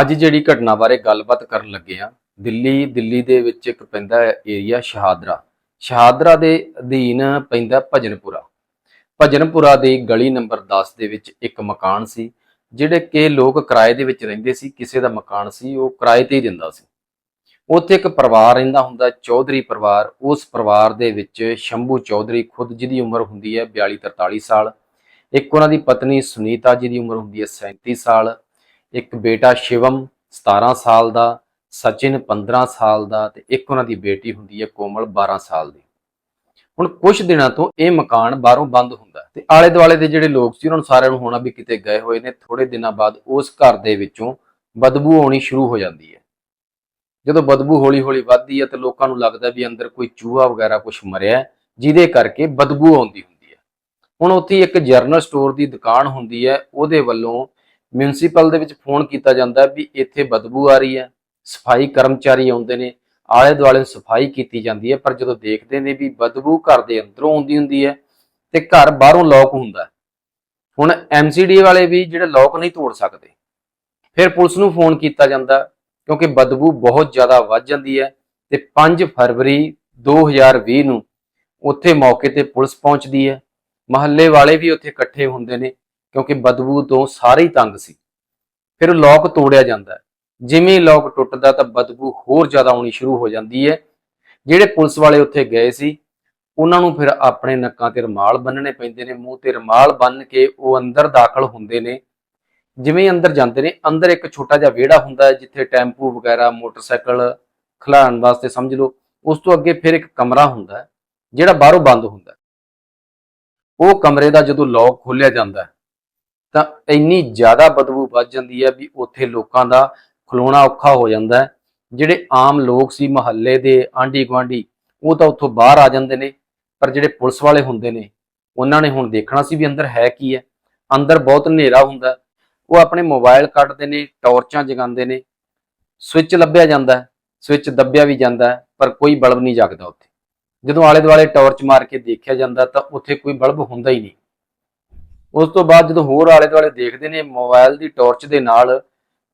ਅੱਜ ਜਿਹੜੀ ਘਟਨਾ ਬਾਰੇ ਗੱਲਬਾਤ ਕਰਨ ਲੱਗੇ ਆ ਦਿੱਲੀ ਦਿੱਲੀ ਦੇ ਵਿੱਚ ਇੱਕ ਪੈਂਦਾ ਏਰੀਆ ਸ਼ਹਾਦਰਾ। ਸ਼ਹਾਦਰਾ ਦੇ ਅਧੀਨ ਪੈਂਦਾ ਭਜਨਪੁਰਾ। ਭਜਨਪੁਰਾ ਦੀ ਗਲੀ ਨੰਬਰ 10 ਦੇ ਵਿੱਚ ਇੱਕ ਮਕਾਨ ਸੀ, ਜਿਹੜੇ ਕਿ ਲੋਕ ਕਿਰਾਏ ਦੇ ਵਿੱਚ ਰਹਿੰਦੇ ਸੀ, ਕਿਸੇ ਦਾ ਮਕਾਨ ਸੀ, ਉਹ ਕਿਰਾਏ ਤੇ ਹੀ ਦਿੰਦਾ ਸੀ। ਉੱਥੇ ਇੱਕ ਪਰਿਵਾਰ ਰਹਿੰਦਾ ਹੁੰਦਾ, ਚੌਧਰੀ ਪਰਿਵਾਰ, ਉਸ ਪਰਿਵਾਰ ਦੇ ਵਿੱਚ ਸ਼ੰਭੂ ਚੌਧਰੀ ਖੁਦ ਜਿਹਦੀ ਉਮਰ ਹੁੰਦੀ ਹੈ 42 43 ਸਾਲ, ਇੱਕ ਉਹਨਾਂ ਦੀ ਪਤਨੀ ਸੁਨੀਤਾ ਜੀ ਦੀ ਉਮਰ ਹੁੰਦੀ ਹੈ 37 ਸਾਲ ਇੱਕ ਬੇਟਾ ਸ਼ਿਵਮ 17 ਸਾਲ ਦਾ, ਸਚਿਨ 15 ਸਾਲ ਦਾ ਤੇ ਇੱਕ ਉਹਨਾਂ ਦੀ ਬੇਟੀ ਹੁੰਦੀ ਹੈ ਕੋਮਲ 12 ਸਾਲ ਦੀ। ਹੁਣ ਕੁਝ ਦਿਨਾਂ ਤੋਂ ਇਹ ਮਕਾਨ ਬਾਹਰੋਂ ਬੰਦ ਹੁੰਦਾ ਹੈ ਤੇ ਆਲੇ ਦੁਆਲੇ ਦੇ ਜਿਹੜੇ ਲੋਕ ਸੀ ਉਹਨਾਂ ਨੂੰ ਸਾਰਿਆਂ ਨੂੰ ਹੋਣਾ ਵੀ ਕਿਤੇ ਗਏ ਹੋਏ ਨੇ ਥੋੜੇ ਦਿਨਾਂ ਬਾਅਦ ਉਸ ਘਰ ਦੇ ਵਿੱਚੋਂ ਬਦਬੂ ਆਉਣੀ ਸ਼ੁਰੂ ਹੋ ਜਾਂਦੀ ਹੈ। ਜਦੋਂ ਬਦਬੂ ਹੌਲੀ-ਹੌਲੀ ਵੱਧਦੀ ਹੈ ਤੇ ਲੋਕਾਂ ਨੂੰ ਲੱਗਦਾ ਵੀ ਅੰਦਰ ਕੋਈ ਚੂਹਾ ਵਗੈਰਾ ਕੁਝ ਮਰਿਆ ਜਿਹਦੇ ਕਰਕੇ ਬਦਬੂ ਆਉਂਦੀ ਹੁੰਦੀ ਹੈ। ਹੁਣ ਉੱਥੇ ਇੱਕ ਜਰਨਲ ਸਟੋਰ ਦੀ ਦੁਕਾਨ ਹੁੰਦੀ ਹੈ, ਉਹਦੇ ਵੱਲੋਂ ਮਿਊਨਿਸਪਲ ਦੇ ਵਿੱਚ ਫੋਨ ਕੀਤਾ ਜਾਂਦਾ ਵੀ ਇੱਥੇ ਬਦਬੂ ਆ ਰਹੀ ਹੈ, ਸਫ਼ਾਈ ਕਰਮਚਾਰੀ ਆਉਂਦੇ ਨੇ, ਆਲੇ ਦੁਆਲੇ ਸਫ਼ਾਈ ਕੀਤੀ ਜਾਂਦੀ ਹੈ, ਪਰ ਜਦੋਂ ਦੇਖਦੇ ਨੇ ਵੀ ਬਦਬੂ ਘਰ ਦੇ ਅੰਦਰੋਂ ਆਉਂਦੀ ਹੁੰਦੀ ਹੈ ਤੇ ਘਰ ਬਾਹਰੋਂ ਲੌਕ ਹੁੰਦਾ ਹੈ। ਹੁਣ ਐਮਸੀਡੀ ਵਾਲੇ ਵੀ ਜਿਹੜੇ ਲੌਕ ਨਹੀਂ ਤੋੜ ਸਕਦੇ, ਫਿਰ ਪੁਲਿਸ ਨੂੰ ਫੋਨ ਕੀਤਾ ਜਾਂਦਾ ਕਿਉਂਕਿ ਬਦਬੂ ਬਹੁਤ ਜ਼ਿਆਦਾ ਵੱਧ ਜਾਂਦੀ ਹੈ ਤੇ 5 ਫਰਵਰੀ 2020 ਨੂੰ ਉੱਥੇ ਮੌਕੇ ਤੇ ਪੁਲਿਸ ਪਹੁੰਚਦੀ ਹੈ ਮਹੱਲੇ ਵਾਲੇ ਵੀ ਉੱਥੇ ਇਕੱਠੇ ਹੁੰਦੇ ਨੇ ਕਿਉਂਕਿ ਬਦਬੂ ਤੋਂ ਸਾਰੇ ਹੀ ਤੰਗ ਸੀ। ਫਿਰ ਲੋਕ ਤੋੜਿਆ ਜਾਂਦਾ ਹੈ। ਜਿਵੇਂ ਲੋਕ ਟੁੱਟਦਾ ਤਾਂ ਬਦਬੂ ਹੋਰ ਜ਼ਿਆਦਾ ਆਉਣੀ ਸ਼ੁਰੂ ਹੋ ਜਾਂਦੀ ਹੈ। ਜਿਹੜੇ ਪੁਲਿਸ ਵਾਲੇ ਉੱਥੇ ਗਏ ਸੀ, ਉਹਨਾਂ ਨੂੰ ਫਿਰ ਆਪਣੇ ਨੱਕਾਂ ਤੇ ਰਮਾਲ ਬੰਨਣੇ ਪੈਂਦੇ ਨੇ। ਮੂੰਹ ਤੇ ਰਮਾਲ ਬੰਨ ਕੇ ਉਹ ਅੰਦਰ ਦਾਖਲ ਹੁੰਦੇ ਨੇ। ਜਿਵੇਂ ਅੰਦਰ ਜਾਂਦੇ ਨੇ, ਅੰਦਰ ਇੱਕ ਛੋਟਾ ਜਿਹਾ ਵਿਹੜਾ ਹੁੰਦਾ ਹੈ, ਜਿੱਥੇ ਟੈਂਪੂ ਵਗੈਰਾ, ਮੋਟਰਸਾਈਕਲ ਖਲਾਉਣ ਵਾਸਤੇ ਸਮਝ ਲਓ। ਉਸ ਤੋਂ ਅੱਗੇ ਫਿਰ ਇੱਕ ਕਮਰਾ ਹੁੰਦਾ ਹੈ, ਜਿਹੜਾ ਬਾਹਰੋਂ ਬੰਦ ਹੁੰਦਾ ਹੈ। ਉਹ ਕਮਰੇ ਦਾ ਜਦੋਂ ਲੌਕ ਖੋਲਿਆ ਜਾਂਦਾ ਹੈ ਤਾਂ ਇੰਨੀ ਜ਼ਿਆਦਾ ਬਦਬੂ ਵੱਜ ਜਾਂਦੀ ਹੈ ਵੀ ਉੱਥੇ ਲੋਕਾਂ ਦਾ ਖਲੋਣਾ ਔਖਾ ਹੋ ਜਾਂਦਾ ਹੈ। ਜਿਹੜੇ ਆਮ ਲੋਕ ਸੀ ਮਹੱਲੇ ਦੇ, ਆਂਢੀ ਗੁਆਂਢੀ, ਉਹ ਤਾਂ ਉੱਥੋਂ ਬਾਹਰ ਆ ਜਾਂਦੇ ਨੇ, ਪਰ ਜਿਹੜੇ ਪੁਲਿਸ ਵਾਲੇ ਹੁੰਦੇ ਨੇ, ਉਹਨਾਂ ਨੇ ਹੁਣ ਦੇਖਣਾ ਸੀ ਵੀ ਅੰਦਰ ਹੈ ਕੀ ਹੈ। ਅੰਦਰ ਬਹੁਤ ਹਨੇਰਾ ਹੁੰਦਾ ਉਹ ਆਪਣੇ ਮੋਬਾਈਲ ਕੱਢਦੇ ਨੇ, ਟਾਰਚਾਂ ਜਗਾਉਂਦੇ ਨੇ। ਸਵਿੱਚ ਲੱਭਿਆ ਜਾਂਦਾ ਸਵਿੱਚ ਦੱਬਿਆ ਵੀ ਜਾਂਦਾ ਪਰ ਕੋਈ ਬਲਬ ਨਹੀਂ ਜਗਦਾ ਉੱਥੇ। ਜਦੋਂ ਆਲੇ ਦੁਆਲੇ ਟਾਰਚ ਮਾਰ ਕੇ ਦੇਖਿਆ ਜਾਂਦਾ ਤਾਂ ਉੱਥੇ ਕੋਈ ਬਲਬ ਹੁੰਦਾ ਹੀ ਨਹੀਂ। ਉਸ ਤੋਂ ਬਾਅਦ ਜਦੋਂ ਹੋਰ ਆਲੇ ਦੁਆਲੇ ਦੇਖਦੇ ਨੇ ਮੋਬਾਈਲ ਦੀ ਟਾਰਚ ਦੇ ਨਾਲ,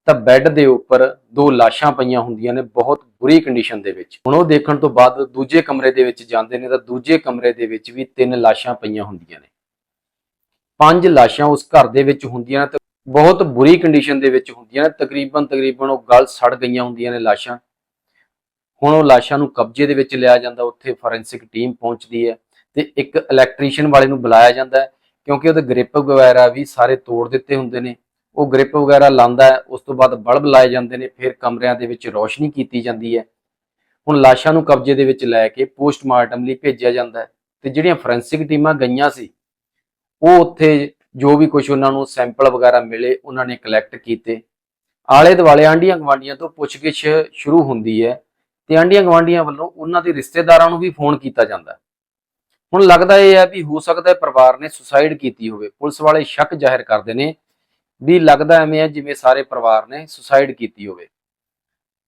ਤਾਂ ਬੈੱਡ ਦੇ ਉੱਪਰ ਦੋ ਲਾਸ਼ਾਂ ਪਈਆਂ ਹੁੰਦੀਆਂ ਨੇ ਬਹੁਤ ਬੁਰੀ ਕੰਡੀਸ਼ਨ ਦੇ ਵਿੱਚ। ਹੁਣ ਉਹ ਦੇਖਣ ਤੋਂ ਬਾਅਦ ਦੂਜੇ ਕਮਰੇ ਦੇ ਵਿੱਚ ਜਾਂਦੇ ਨੇ ਤਾਂ ਦੂਜੇ ਕਮਰੇ ਦੇ ਵਿੱਚ ਵੀ ਤਿੰਨ ਲਾਸ਼ਾਂ ਪਈਆਂ ਹੁੰਦੀਆਂ ਨੇ। ਪੰਜ ਲਾਸ਼ਾਂ ਉਸ ਘਰ ਦੇ ਵਿੱਚ ਹੁੰਦੀਆਂ ਨੇ ਤੇ ਬਹੁਤ ਬੁਰੀ ਕੰਡੀਸ਼ਨ ਦੇ ਵਿੱਚ ਹੁੰਦੀਆਂ ਨੇ। ਤਕਰੀਬਨ ਤਕਰੀਬਨ ਉਹ ਗਲ ਸੜ ਗਈਆਂ ਹੁੰਦੀਆਂ ਨੇ ਲਾਸ਼ਾਂ। ਹੁਣ ਉਹ ਲਾਸ਼ਾਂ ਨੂੰ ਕਬਜ਼ੇ ਦੇ ਵਿੱਚ ਲਿਆ ਜਾਂਦਾ, ਉੱਥੇ ਫੋਰੈਂਸਿਕ ਟੀਮ ਪਹੁੰਚਦੀ ਹੈ ਤੇ ਇੱਕ ਇਲੈਕਟ੍ਰੀਸ਼ੀਅਨ ਵਾਲੇ ਨੂੰ ਬੁਲਾਇਆ ਜਾਂਦਾ ਹੈ। ਕਿਉਂਕਿ ਉਹਦੇ ਗ੍ਰਿਪ ਵਗੈਰਾ ਵੀ ਸਾਰੇ ਤੋੜ ਦਿੱਤੇ ਹੁੰਦੇ ਨੇ। ਉਹ ਗ੍ਰਿਪ ਵਗੈਰਾ ਲਾਂਦਾ ਹੈ, ਉਸ ਤੋਂ ਬਾਅਦ ਬਲਬ ਲਾਏ ਜਾਂਦੇ ਨੇ, ਫਿਰ ਕਮਰਿਆਂ ਦੇ ਵਿੱਚ ਰੋਸ਼ਨੀ ਕੀਤੀ ਜਾਂਦੀ ਹੈ। ਹੁਣ ਲਾਸ਼ਾਂ ਨੂੰ ਕਬਜ਼ੇ ਦੇ ਵਿੱਚ ਲੈ ਕੇ ਪੋਸਟਮਾਰਟਮ ਲਈ ਭੇਜਿਆ ਜਾਂਦਾ ਹੈ ਤੇ ਜਿਹੜੀਆਂ ਫੋਰੈਂਸਿਕ ਟੀਮਾਂ ਗਈਆਂ ਸੀ, ਉਹ ਉੱਥੇ ਜੋ ਵੀ ਕੁਝ ਉਹਨਾਂ ਨੂੰ ਸੈਂਪਲ ਵਗੈਰਾ ਮਿਲੇ, ਉਹਨਾਂ ਨੇ ਕਲੈਕਟ ਕੀਤੇ। ਆਲੇ ਦੁਆਲੇ ਆਂਡੀਆਂ ਗਵਾਂਡੀਆਂ ਤੋਂ ਪੁੱਛਗਿੱਛ ਸ਼ੁਰੂ ਹੁੰਦੀ ਹੈ ਤੇ ਆਂਡੀਆਂ ਗਵਾਂਡੀਆਂ ਵੱਲੋਂ ਉਹਨਾਂ ਦੇ ਰਿਸ਼ਤੇਦਾਰਾਂ ਨੂੰ ਵੀ ਫੋਨ ਕੀਤਾ ਜਾਂਦਾ ਹੁਣ ਲੱਗਦਾ ਇਹ ਹੈ ਵੀ ਹੋ ਸਕਦਾ ਹੈ ਪਰਿਵਾਰ ਨੇ ਸੁਸਾਈਡ ਕੀਤੀ ਹੋਵੇ। ਪੁਲਿਸ ਵਾਲੇ ਸ਼ੱਕ ਜ਼ਾਹਿਰ ਕਰਦੇ ਨੇ ਵੀ ਲੱਗਦਾ ਐਵੇਂ ਹੈ ਜਿਵੇਂ ਸਾਰੇ ਪਰਿਵਾਰ ਨੇ ਸੁਸਾਈਡ ਕੀਤੀ ਹੋਵੇ।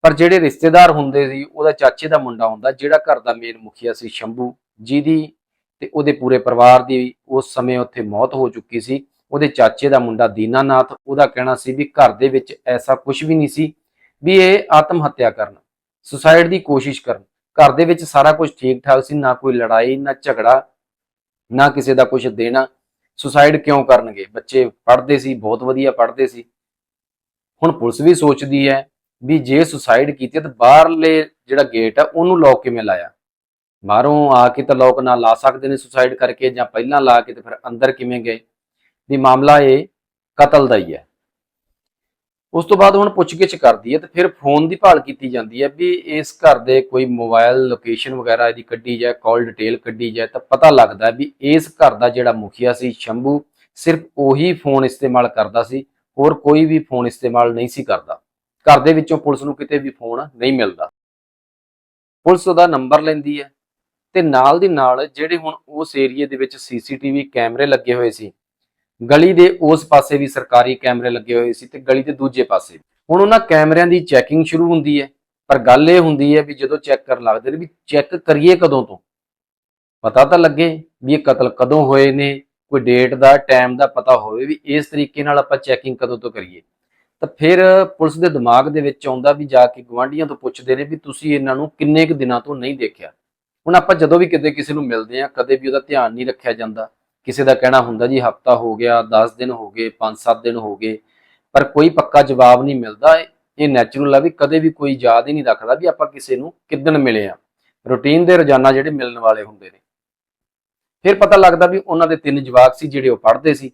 ਪਰ ਜਿਹੜੇ ਰਿਸ਼ਤੇਦਾਰ ਹੁੰਦੇ ਸੀ, ਉਹਦਾ ਚਾਚੇ ਦਾ ਮੁੰਡਾ ਹੁੰਦਾ, ਜਿਹੜਾ ਘਰ ਦਾ ਮੇਨ ਮੁਖੀਆ ਸੀ ਸ਼ੰਭੂ ਜਿਹਦੀ ਤੇ ਉਹਦੇ ਪੂਰੇ ਪਰਿਵਾਰ ਦੀ ਉਸ ਸਮੇਂ ਉੱਥੇ ਮੌਤ ਹੋ ਚੁੱਕੀ ਸੀ। ਉਹਦੇ ਚਾਚੇ ਦਾ ਮੁੰਡਾ ਦੀਨਾਨਾਥ, ਉਹਦਾ ਕਹਿਣਾ ਸੀ ਵੀ ਘਰ ਦੇ ਵਿੱਚ ਐਸਾ ਕੁਝ ਵੀ ਨਹੀਂ ਸੀ ਵੀ ਇਹ ਆਤਮ ਹੱਤਿਆ ਕਰਨ, ਸੁਸਾਈਡ ਦੀ ਕੋਸ਼ਿਸ਼ ਕਰਨ। ਘਰ ਦੇ ਵਿੱਚ ਸਾਰਾ ਕੁਝ ਠੀਕ ਠਾਕ ਸੀ, ਨਾ ਕੋਈ ਲੜਾਈ, ਨਾ ਝਗੜਾ, ਨਾ ਕਿਸੇ ਦਾ ਕੁਝ ਦੇਣਾ। ਸੁਸਾਈਡ ਕਿਉਂ ਕਰਨਗੇ? ਬੱਚੇ ਪੜ੍ਹਦੇ ਸੀ, ਬਹੁਤ ਵਧੀਆ ਪੜ੍ਹਦੇ ਸੀ। ਹੁਣ ਪੁਲਿਸ ਵੀ ਸੋਚਦੀ ਹੈ ਵੀ ਜੇ ਸੁਸਾਈਡ ਕੀਤੀ ਤਾਂ ਬਾਹਰਲੇ ਜਿਹੜਾ ਗੇਟ ਆ, ਉਹਨੂੰ ਲੌਕ ਕਿਵੇਂ ਲਾਇਆ? ਬਾਹਰੋਂ ਆ ਕੇ ਤਾਂ ਲੋਕ ਨਾ ਲਾ ਸਕਦੇ ਨੇ ਸੁਸਾਈਡ ਕਰਕੇ ਜਾਂ ਪਹਿਲਾਂ ਲਾ ਕੇ ਤੇ ਫਿਰ ਅੰਦਰ ਕਿਵੇਂ ਗਏ? ਵੀ ਮਾਮਲਾ ਇਹ ਕਤਲ ਦਾ ਹੀ ਹੈ। ਉਸ ਤੋਂ ਬਾਅਦ ਹੁਣ ਪੁੱਛਗਿੱਛ ਕਰਦੀ ਹੈ ਤੇ ਫਿਰ ਫੋਨ ਦੀ ਭਾਲ ਕੀਤੀ ਜਾਂਦੀ ਹੈ ਵੀ ਇਸ ਘਰ ਦੇ ਕੋਈ ਮੋਬਾਈਲ ਲੋਕੇਸ਼ਨ ਵਗੈਰਾ ਇਹਦੀ ਕੱਢੀ ਜਾਏ ਕਾਲ ਡਿਟੇਲ ਕੱਢੀ ਜਾਏ ਤਾਂ ਪਤਾ ਲੱਗਦਾ ਵੀ ਇਸ ਘਰ ਦਾ ਜਿਹੜਾ ਮੁਖੀਆ ਸੀ ਸ਼ੰਭੂ ਸਿਰਫ ਉਹੀ ਫੋਨ ਇਸਤੇਮਾਲ ਕਰਦਾ ਸੀ, ਹੋਰ ਕੋਈ ਵੀ ਫੋਨ ਇਸਤੇਮਾਲ ਨਹੀਂ ਸੀ ਕਰਦਾ। ਘਰ ਦੇ ਵਿੱਚੋਂ ਪੁਲਿਸ ਨੂੰ ਕਿਤੇ ਵੀ ਫੋਨ ਨਹੀਂ ਮਿਲਦਾ। ਪੁਲਿਸ ਉਹਦਾ ਨੰਬਰ ਲੈਂਦੀ ਹੈ ਤੇ ਨਾਲ ਦੀ ਨਾਲ ਜਿਹੜੇ ਹੁਣ ਉਸ ਏਰੀਏ ਦੇ ਵਿੱਚ ਸੀਸੀਟੀਵੀ ਕੈਮਰੇ ਲੱਗੇ ਹੋਏ ਸੀ ਗਲੀ ਦੇ ਉਸ ਪਾਸੇ ਵੀ ਸਰਕਾਰੀ ਕੈਮਰੇ ਲੱਗੇ ਹੋਏ ਸੀ ਤੇ ਗਲੀ ਦੇ ਦੂਜੇ ਪਾਸੇ ਹੁਣ ਉਹਨਾਂ ਕੈਮਰਿਆਂ ਦੀ ਚੈਕਿੰਗ ਸ਼ੁਰੂ ਹੁੰਦੀ ਹੈ, ਪਰ ਗੱਲ ਇਹ ਹੁੰਦੀ ਹੈ ਵੀ ਜਦੋਂ ਚੈੱਕ ਕਰਨ ਲੱਗਦੇ ਨੇ ਵੀ ਚੈੱਕ ਕਰੀਏ ਕਦੋਂ ਤੋਂ? ਪਤਾ ਤਾਂ ਲੱਗੇ ਵੀ ਇਹ ਕਤਲ ਕਦੋਂ ਹੋਏ ਨੇ, ਕੋਈ ਡੇਟ ਦਾ, ਟਾਈਮ ਦਾ ਪਤਾ ਹੋਵੇ ਵੀ ਇਸ ਤਰੀਕੇ ਨਾਲ ਆਪਾਂ ਚੈਕਿੰਗ ਕਦੋਂ ਤੋਂ ਕਰੀਏ। ਤਾਂ ਫਿਰ ਪੁਲਿਸ ਦੇ ਦਿਮਾਗ ਦੇ ਵਿੱਚ ਆਉਂਦਾ ਵੀ ਜਾ ਕੇ ਗਵਾਂਢੀਆਂ ਤੋਂ ਪੁੱਛਦੇ ਨੇ ਵੀ ਤੁਸੀਂ ਇਹਨਾਂ ਨੂੰ ਕਿੰਨੇ ਕੁ ਦਿਨਾਂ ਤੋਂ ਨਹੀਂ ਦੇਖਿਆ? ਹੁਣ ਆਪਾਂ ਜਦੋਂ ਵੀ ਕਿਤੇ ਕਿਸੇ ਨੂੰ ਮਿਲਦੇ ਆ ਕਦੇ ਵੀ ਉਹਦਾ ਧਿਆਨ ਨਹੀਂ ਰੱਖਿਆ ਜਾਂਦਾ ਕਿਸੇ ਦਾ ਕਹਿਣਾ ਹੁੰਦਾ ਜੀ ਹਫਤਾ ਹੋ ਗਿਆ 10 ਦਿਨ ਹੋ ਗਏ 5-7 ਦਿਨ ਹੋ ਗਏ, ਪਰ ਕੋਈ ਪੱਕਾ ਜਵਾਬ ਨਹੀਂ ਮਿਲਦਾ। ਇਹ ਨੈਚੁਰਲ ਆ ਵੀ ਕਦੇ ਵੀ ਕੋਈ ਯਾਦ ਹੀ ਨਹੀਂ ਰੱਖਦਾ ਵੀ ਆਪਾਂ ਕਿਸੇ ਨੂੰ ਕਿੱਦਣ ਮਿਲੇ ਆ। ਰੂਟੀਨ ਦੇ ਰੋਜ਼ਾਨਾ ਜਿਹੜੇ ਮਿਲਣ ਵਾਲੇ ਹੁੰਦੇ ਨੇ। ਫਿਰ ਪਤਾ ਲੱਗਦਾ ਵੀ ਉਹਨਾਂ ਦੇ ਤਿੰਨ ਜਵਾਕ ਸੀ ਜਿਹੜੇ ਉਹ ਪੜ੍ਹਦੇ ਸੀ।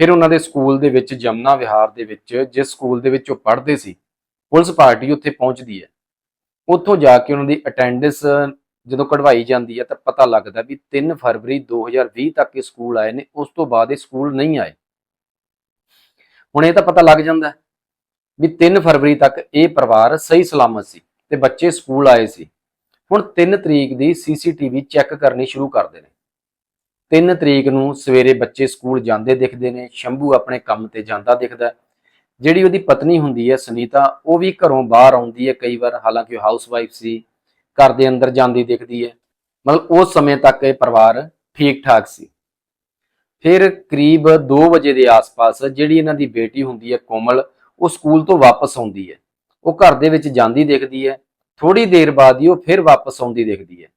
ਫਿਰ ਉਹਨਾਂ ਦੇ ਸਕੂਲ ਦੇ ਵਿੱਚ ਜਮਨਾ ਵਿਹਾਰ ਦੇ ਵਿੱਚ ਜਿਸ ਸਕੂਲ ਦੇ ਵਿੱਚ ਉਹ ਪੜ੍ਹਦੇ ਸੀ, ਪੁਲਿਸ ਪਾਰਟੀ ਉੱਥੇ ਪਹੁੰਚਦੀ ਹੈ। ਉੱਥੋਂ ਜਾ ਕੇ ਉਹਨਾਂ ਦੀ ਅਟੈਂਡੈਂਸ ਜਦੋਂ ਕਢਵਾਈ ਜਾਂਦੀ ਹੈ ਤਾਂ ਪਤਾ ਲੱਗਦਾ ਵੀ 3 ਫਰਵਰੀ 2020 ਤੱਕ ਇਹ ਸਕੂਲ ਆਏ ਨੇ, ਉਸ ਤੋਂ ਬਾਅਦ ਇਹ ਸਕੂਲ ਨਹੀਂ ਆਏ। ਹੁਣ ਇਹ ਤਾਂ ਪਤਾ ਲੱਗ ਜਾਂਦਾ ਵੀ 3 ਫਰਵਰੀ ਤੱਕ ਇਹ ਪਰਿਵਾਰ ਸਹੀ ਸਲਾਮਤ ਸੀ ਤੇ ਬੱਚੇ ਸਕੂਲ ਆਏ ਸੀ। ਹੁਣ 3 ਤਰੀਕ ਦੀ ਸੀਸੀਟੀਵੀ ਚੈੱਕ ਕਰਨੀ ਸ਼ੁਰੂ ਕਰਦੇ ਨੇ। 3 ਤਰੀਕ ਨੂੰ ਸਵੇਰੇ ਬੱਚੇ ਸਕੂਲ ਜਾਂਦੇ ਦਿਖਦੇ ਨੇ, ਸ਼ੰਭੂ ਆਪਣੇ ਕੰਮ ਤੇ ਜਾਂਦਾ ਦਿਖਦਾ ਜਿਹੜੀ ਉਹਦੀ ਪਤਨੀ ਹੁੰਦੀ ਹੈ ਸੁਨੀਤਾ, ਉਹ ਵੀ ਘਰੋਂ ਬਾਹਰ ਆਉਂਦੀ ਹੈ ਕਈ ਵਾਰ, ਹਾਲਾਂਕਿ ਉਹ ਹਾਊਸ ਵਾਈਫ ਸੀ। ਘਰ ਦੇ ਅੰਦਰ ਜਾਂਦੀ ਦਿਖਦੀ ਹੈ। ਮਤਲਬ ਉਸ ਸਮੇਂ ਤੱਕ ਇਹ ਪਰਿਵਾਰ ਠੀਕ ਠਾਕ ਸੀ। ਫਿਰ ਕਰੀਬ 2 ਵਜੇ ਦੇ ਆਸ-ਪਾਸ ਜਿਹੜੀ ਇਹਨਾਂ ਦੀ ਬੇਟੀ ਹੁੰਦੀ ਹੈ ਕੋਮਲ, ਉਹ ਸਕੂਲ ਤੋਂ ਵਾਪਸ ਆਉਂਦੀ ਹੈ। ਉਹ ਘਰ ਦੇ ਵਿੱਚ ਜਾਂਦੀ ਦਿਖਦੀ ਹੈ। ਥੋੜੀ ਦੇਰ ਬਾਅਦ ਹੀ ਉਹ ਫਿਰ ਵਾਪਸ ਆਉਂਦੀ ਦਿਖਦੀ ਹੈ।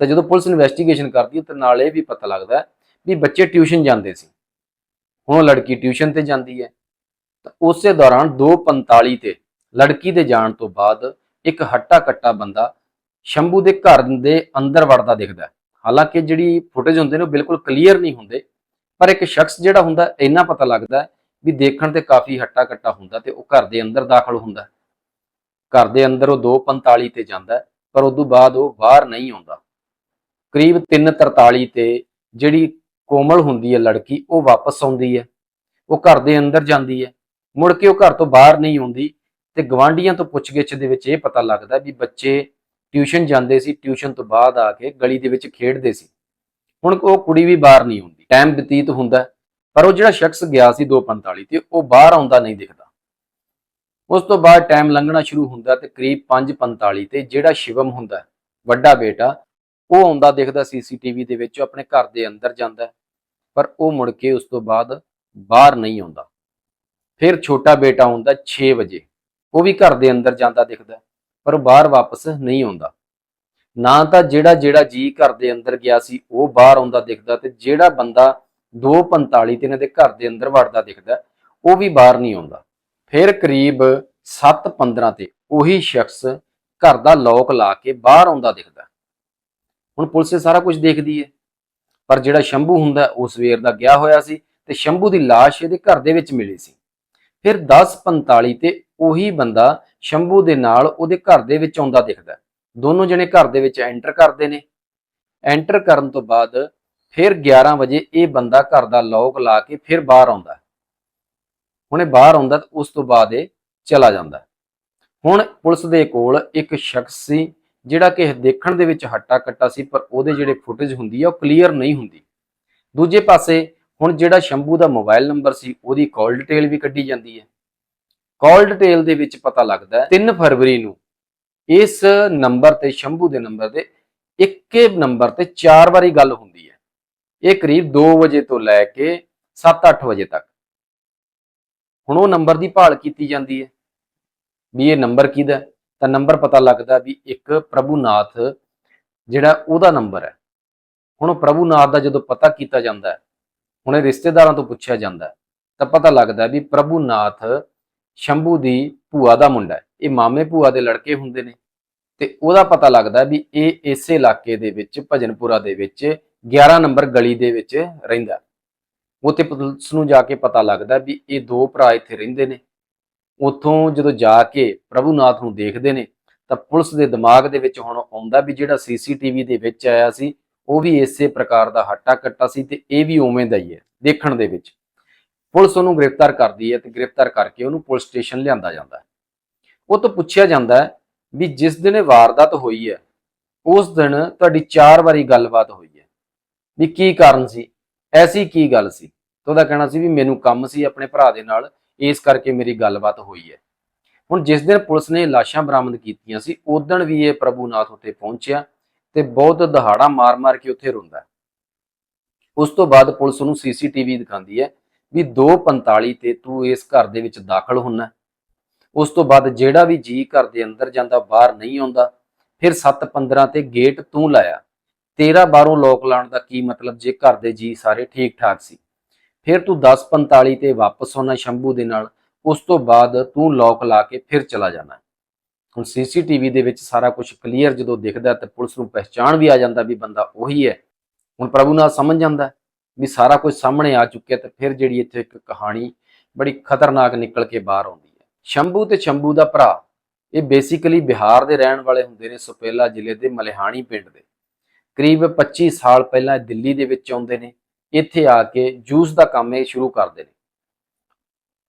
ਤਾਂ ਜਦੋਂ ਪੁਲਿਸ ਇਨਵੈਸਟੀਗੇਸ਼ਨ ਕਰਦੀ ਹੈ ਤਾਂ ਨਾਲ ਇਹ ਵੀ ਪਤਾ ਲੱਗਦਾ ਵੀ ਬੱਚੇ ਟਿਊਸ਼ਨ ਜਾਂਦੇ ਸੀ। ਹੁਣ ਲੜਕੀ ਟਿਊਸ਼ਨ ਤੇ ਜਾਂਦੀ ਹੈ। ਤਾਂ ਉਸੇ ਦੌਰਾਨ 2:45 ਤੇ ਲੜਕੀ ਦੇ ਜਾਣ ਤੋਂ ਬਾਅਦ ਇੱਕ ਹੱਟਾ ਕੱਟਾ ਬੰਦਾ ਸ਼ੰਭੂ ਦੇ ਘਰ ਦੇ ਅੰਦਰ ਵੜਦਾ ਦਿਖਦਾ ਹਾਲਾਂਕਿ ਜਿਹੜੀ ਫੁਟੇਜ ਹੁੰਦੇ ਨੇ ਉਹ ਬਿਲਕੁਲ ਕਲੀਅਰ ਨਹੀਂ ਹੁੰਦੇ, ਪਰ ਇੱਕ ਸ਼ਖਸ ਜਿਹੜਾ ਹੁੰਦਾ, ਇੰਨਾ ਪਤਾ ਲੱਗਦਾ ਵੀ ਦੇਖਣ ਤੇ ਕਾਫੀ ਹੱਟਾ ਕੱਟਾ ਹੁੰਦਾ ਤੇ ਉਹ ਘਰ ਦੇ ਅੰਦਰ ਦਾਖਲ ਹੁੰਦਾ ਘਰ ਦੇ ਅੰਦਰ ਉਹ 2:45 ਤੇ ਜਾਂਦਾ ਪਰ ਉਸ ਤੋਂ ਬਾਅਦ ਉਹ ਬਾਹਰ ਨਹੀਂ ਆਉਂਦਾ। ਕਰੀਬ 3:43 ਤੇ ਜਿਹੜੀ ਕੋਮਲ ਹੁੰਦੀ ਹੈ ਲੜਕੀ, ਉਹ ਵਾਪਸ ਆਉਂਦੀ ਹੈ। ਉਹ ਘਰ ਦੇ ਅੰਦਰ ਜਾਂਦੀ ਹੈ। ਮੁੜ ਕੇ ਉਹ ਘਰ ਤੋਂ ਬਾਹਰ ਨਹੀਂ ਆਉਂਦੀ ਤੇ ਗਵਾਂਢੀਆਂ ਤੋਂ ਪੁੱਛਗਿੱਛ ਦੇ ਵਿੱਚ ਇਹ ਪਤਾ ਲੱਗਦਾ ਵੀ ਬੱਚੇ ਟਿਊਸ਼ਨ ਜਾਂਦੇ ਸੀ, ਟਿਊਸ਼ਨ ਤੋਂ ਬਾਅਦ ਆ ਕੇ ਗਲੀ ਦੇ ਵਿੱਚ ਖੇਡਦੇ ਸੀ। ਹੁਣ ਉਹ ਕੁੜੀ ਵੀ ਬਾਹਰ ਨਹੀਂ ਆਉਂਦੀ ਟਾਈਮ ਬਤੀਤ ਹੁੰਦਾ ਪਰ ਉਹ ਜਿਹੜਾ ਸ਼ਖਸ ਗਿਆ ਸੀ 2:45 ਤੇ ਉਹ ਬਾਹਰ ਆਉਂਦਾ ਨਹੀਂ ਦਿਖਦਾ। ਉਸ ਤੋਂ ਬਾਅਦ ਟਾਈਮ ਲੰਘਣਾ ਸ਼ੁਰੂ ਹੁੰਦਾ ਤੇ ਕਰੀਬ 5:45 ਤੇ ਜਿਹੜਾ ਸ਼ਿਵਮ ਹੁੰਦਾ ਵੱਡਾ ਬੇਟਾ, ਉਹ ਆਉਂਦਾ ਦਿਖਦਾ ਸੀਸੀਟੀਵੀ ਦੇ ਵਿੱਚ ਆਪਣੇ ਘਰ ਦੇ ਅੰਦਰ ਜਾਂਦਾ ਪਰ ਉਹ ਮੁੜ ਕੇ ਉਸ ਤੋਂ ਬਾਅਦ ਬਾਹਰ ਨਹੀਂ ਆਉਂਦਾ। ਫਿਰ ਛੋਟਾ ਬੇਟਾ ਆਉਂਦਾ 6 ਵਜੇ, ਉਹ ਵੀ ਘਰ ਦੇ ਅੰਦਰ ਜਾਂਦਾ ਦਿਖਦਾ ਪਰ ਉਹ ਬਾਹਰ ਵਾਪਸ ਨਹੀਂ ਆਉਂਦਾ। ਨਾ ਤਾਂ ਜਿਹੜਾ ਜਿਹੜਾ ਜੀ ਘਰ ਦੇ ਅੰਦਰ ਗਿਆ ਸੀ, ਉਹ ਬਾਹਰ ਆਉਂਦਾ ਦਿਖਦਾ ਤੇ ਜਿਹੜਾ ਬੰਦਾ 2:45 ਤੇ ਇਹਨਾਂ ਦੇ ਘਰ ਦੇ ਅੰਦਰ ਵੜਦਾ ਦਿਖਦਾ, ਉਹ ਵੀ ਬਾਹਰ ਨਹੀਂ ਆਉਂਦਾ। ਫਿਰ ਕਰੀਬ 7:15 ਤੇ ਉਹੀ ਸ਼ਖਸ ਘਰ ਦਾ ਲੋਕ ਲਾ ਕੇ ਬਾਹਰ ਆਉਂਦਾ ਦਿਖਦਾ। ਹੁਣ ਪੁਲਿਸ ਇਹ ਸਾਰਾ ਕੁਝ ਦੇਖਦੀ ਹੈ। ਪਰ ਜਿਹੜਾ ਸ਼ੰਭੂ ਹੁੰਦਾ, ਉਹ ਸਵੇਰ ਦਾ ਗਿਆ ਹੋਇਆ ਸੀ ਤੇ ਸ਼ੰਭੂ ਦੀ ਲਾਸ਼ ਇਹਦੇ ਘਰ ਦੇ ਵਿੱਚ ਮਿਲੀ ਸੀ। ਫਿਰ 10:45 ਤੇ ਉਹੀ ਬੰਦਾ ਸ਼ੰਭੂ ਦੇ ਨਾਲ ਉਹਦੇ ਘਰ ਦੇ ਵਿੱਚ ਆਉਂਦਾ ਦਿਖਦਾ। ਦੋਨੋਂ ਜਣੇ ਘਰ ਦੇ ਵਿੱਚ ਐਂਟਰ ਕਰਦੇ ਨੇ। ਐਂਟਰ ਕਰਨ ਤੋਂ ਬਾਅਦ ਫਿਰ 11 ਵਜੇ ਇਹ ਬੰਦਾ ਘਰ ਦਾ ਲੌਕ ਲਾ ਕੇ ਫਿਰ ਬਾਹਰ ਆਉਂਦਾ। ਹੁਣੇ ਬਾਹਰ ਆਉਂਦਾ ਤਾਂ ਉਸ ਤੋਂ ਬਾਅਦ ਇਹ ਚਲਾ ਜਾਂਦਾ। ਹੁਣ ਪੁਲਿਸ ਦੇ ਕੋਲ ਇੱਕ ਸ਼ਖਸ ਸੀ ਜਿਹੜਾ ਕਿ ਦੇਖਣ ਦੇ ਵਿੱਚ ਹੱਟਾ ਕੱਟਾ ਸੀ, ਪਰ ਉਹਦੇ ਜਿਹੜੇ ਫੁਟੇਜ ਹੁੰਦੀ ਆ ਉਹ ਕਲੀਅਰ ਨਹੀਂ ਹੁੰਦੀ। ਦੂਜੇ ਪਾਸੇ ਹੁਣ ਜਿਹੜਾ ਸ਼ੰਭੂ ਦਾ ਮੋਬਾਈਲ ਨੰਬਰ ਸੀ, ਉਹਦੀ ਕਾਲ ਡਿਟੇਲ ਵੀ ਕੱਢੀ ਜਾਂਦੀ ਹੈ। ਕਾਲ ਡਿਟੇਲ ਦੇ ਵਿੱਚ ਪਤਾ ਲੱਗਦਾ ਹੈ 3 ਫਰਵਰੀ ਨੂੰ। ਇਸ ਨੰਬਰ ਤੇ, ਸ਼ੰਭੂ ਦੇ ਨੰਬਰ ਤੇ, ਇੱਕੇ ਨੰਬਰ ਤੇ ਚਾਰ ਵਾਰੀ ਗੱਲ ਹੁੰਦੀ ਹੈ। ਇਹ ਕਰੀਬ 2 ਵਜੇ ਤੋਂ ਲੈ ਕੇ 7-8 ਵਜੇ ਤੱਕ। ਹੁਣ ਉਹ ਨੰਬਰ ਦੀ ਭਾਲ ਕੀਤੀ ਜਾਂਦੀ ਹੈ ਵੀ ਇਹ ਨੰਬਰ ਕਿਹਦਾ ਤਾਂ ਨੰਬਰ ਪਤਾ ਲੱਗਦਾ ਵੀ ਇੱਕ ਪ੍ਰਭੂਨਾਥ, ਜਿਹੜਾ ਉਹਦਾ ਨੰਬਰ ਹੈ। ਹੁਣ ਪ੍ਰਭੂਨਾਥ ਦਾ ਜਦੋਂ ਪਤਾ ਕੀਤਾ ਜਾਂਦਾ ਹੈ, ਹੁਣ ਇਹ ਰਿਸ਼ਤੇਦਾਰਾਂ ਤੋਂ ਪੁੱਛਿਆ ਜਾਂਦਾ ਤਾਂ ਪਤਾ ਲੱਗਦਾ ਵੀ ਪ੍ਰਭੂਨਾਥ ਸ਼ੰਭੂ ਦੀ ਭੂਆ ਦਾ ਮੁੰਡਾ ਹੈ। ਇਹ ਮਾਮੇ ਭੂਆ ਦੇ ਲੜਕੇ ਹੁੰਦੇ ਨੇ। ਤੇ ਉਹਦਾ ਪਤਾ ਲੱਗਦਾ ਵੀ ਇਹ ਇਸੇ ਇਲਾਕੇ ਦੇ ਵਿੱਚ, ਭਜਨਪੁਰਾ ਦੇ ਵਿੱਚ 11 ਨੰਬਰ ਗਲੀ ਦੇ ਵਿੱਚ ਰਹਿੰਦਾ। ਉੱਥੇ ਪੁਲਿਸ ਨੂੰ ਜਾ ਕੇ ਪਤਾ ਲੱਗਦਾ ਵੀ ਇਹ ਦੋ ਭਰਾ ਇੱਥੇ ਰਹਿੰਦੇ ਨੇ। ਉੱਥੋਂ ਜਦੋਂ ਜਾ ਕੇ ਪ੍ਰਭੂਨਾਥ ਨੂੰ ਦੇਖਦੇ ਨੇ, ਤਾਂ ਪੁਲਿਸ ਦੇ ਦਿਮਾਗ ਦੇ ਵਿੱਚ ਹੁਣ ਆਉਂਦਾ ਵੀ ਜਿਹੜਾ ਸੀਸੀਟੀਵੀ ਦੇ ਵਿੱਚ ਆਇਆ ਸੀ, ਉਹ ਵੀ ਇਸੇ ਪ੍ਰਕਾਰ ਦਾ ਹੱਟਾ ਕੱਟਾ ਸੀ ਤੇ ਇਹ ਵੀ ਉਵੇਂ ਦਾ ਹੀ ਹੈ, ਦੇਖਣ ਦੇ ਵਿੱਚ। ਪੁਲਿਸ ਉਹਨੂੰ ਗ੍ਰਿਫਤਾਰ ਕਰਦੀ ਹੈ ਤੇ ਗ੍ਰਿਫਤਾਰ ਕਰਕੇ ਉਹਨੂੰ ਪੁਲਿਸ ਸਟੇਸ਼ਨ ਲਿਆਂਦਾ ਜਾਂਦਾ ਹੈ। ਉਹ ਤੋਂ ਪੁੱਛਿਆ ਜਾਂਦਾ ਹੈ ਵੀ ਜਿਸ ਦਿਨ ਇਹ ਵਾਰਦਾਤ ਹੋਈ ਹੈ, ਉਸ ਦਿਨ ਤੁਹਾਡੀ ਚਾਰ ਵਾਰੀ ਗੱਲਬਾਤ ਹੋਈ ਹੈ। ਵੀ ਕੀ ਕਾਰਨ ਸੀ? ਐਸੀ ਕੀ ਗੱਲ ਸੀ? ਤਾਂ ਉਹਦਾ ਕਹਿਣਾ ਸੀ ਵੀ ਮੈਨੂੰ ਕੰਮ ਸੀ ਆਪਣੇ ਭਰਾ ਦੇ ਨਾਲ, ਇਸ ਕਰਕੇ ਮੇਰੀ ਗੱਲਬਾਤ ਹੋਈ ਹੈ। ਹੁਣ ਜਿਸ ਦਿਨ ਪੁਲਿਸ ਨੇ ਲਾਸ਼ਾਂ ਬਰਾਮਦ ਕੀਤੀਆਂ ਸੀ ਉਦੋਂ ਵੀ ਇਹ ਪ੍ਰਭੂਨਾਥ ਉੱਤੇ ਪਹੁੰਚਿਆ ਤੇ ਬਹੁਤ ਦਹਾੜਾ ਮਾਰ-ਮਾਰ ਕੇ ਉੱਥੇ ਰੋਂਦਾ ਉਸ ਤੋਂ ਬਾਅਦ ਪੁਲਿਸ ਨੂੰ ਸੀਸੀਟੀਵੀ ਦਿਖਾਉਂਦੀ ਹੈ ਵੀ 2:45 ਤੇ ਤੂੰ ਇਸ ਘਰ ਦੇ ਵਿੱਚ ਦਾਖਲ ਹੁੰਨਾ ਉਸ ਤੋਂ ਬਾਅਦ ਜਿਹੜਾ ਵੀ ਜੀ ਘਰ ਦੇ ਅੰਦਰ ਜਾਂਦਾ, ਬਾਹਰ ਨਹੀਂ ਆਉਂਦਾ, ਫਿਰ 7:15 ਤੇ ਗੇਟ ਤੂੰ ਲਾਇਆ। ਤੇਰਾ ਬਾਹਰੋਂ ਲੋਕ ਲਾਉਣ ਦਾ ਕੀ ਮਤਲਬ ਜੇ ਘਰ ਦੇ ਜੀ ਸਾਰੇ ਠੀਕ ਠਾਕ ਸੀ? ਫਿਰ ਤੂੰ 10:45 ਤੇ ਵਾਪਸ ਆਉਣਾ ਸ਼ੰਭੂ ਦੇ ਨਾਲ, ਉਸ ਤੋਂ ਬਾਅਦ ਤੂੰ ਲੋਕ ਲਾ ਕੇ ਫਿਰ ਚਲਾ ਜਾਣਾ। ਹੁਣ ਸੀਸੀਟੀਵੀ ਦੇ ਵਿੱਚ ਸਾਰਾ ਕੁਝ ਕਲੀਅਰ ਜਦੋਂ ਦਿਖਦਾ ਤੇ ਪੁਲਿਸ ਨੂੰ ਪਹਿਚਾਣ ਵੀ ਆ ਜਾਂਦਾ ਵੀ ਬੰਦਾ ਉਹੀ ਹੈ। ਹੁਣ ਪ੍ਰਭੂ ਨਾਲ ਸਮਝ ਜਾਂਦਾ ਵੀ ਸਾਰਾ ਕੁਝ ਸਾਹਮਣੇ ਆ ਚੁੱਕਿਆ ਤੇ ਫਿਰ ਜਿਹੜੀ ਇੱਥੇ ਇੱਕ ਕਹਾਣੀ ਬੜੀ ਖਤਰਨਾਕ ਨਿਕਲ ਕੇ ਬਾਹਰ ਆਉਂਦੀ ਹੈ। ਸ਼ੰਭੂ ਤੇ ਸ਼ੰਭੂ ਦਾ ਭਰਾ, ਇਹ ਬੇਸਿਕਲੀ ਬਿਹਾਰ ਦੇ ਰਹਿਣ ਵਾਲੇ ਹੁੰਦੇ ਨੇ ਸੁਪੇਲਾ ਜ਼ਿਲ੍ਹੇ ਦੇ ਮਲਿਹਾਣੀ ਪਿੰਡ ਦੇ। ਕਰੀਬ 25 ਸਾਲ ਪਹਿਲਾਂ ਦਿੱਲੀ ਦੇ ਵਿੱਚ ਆਉਂਦੇ ਨੇ, ਇੱਥੇ ਆ ਕੇ ਜੂਸ ਦਾ ਕੰਮ ਇਹ ਸ਼ੁਰੂ ਕਰਦੇ ਨੇ।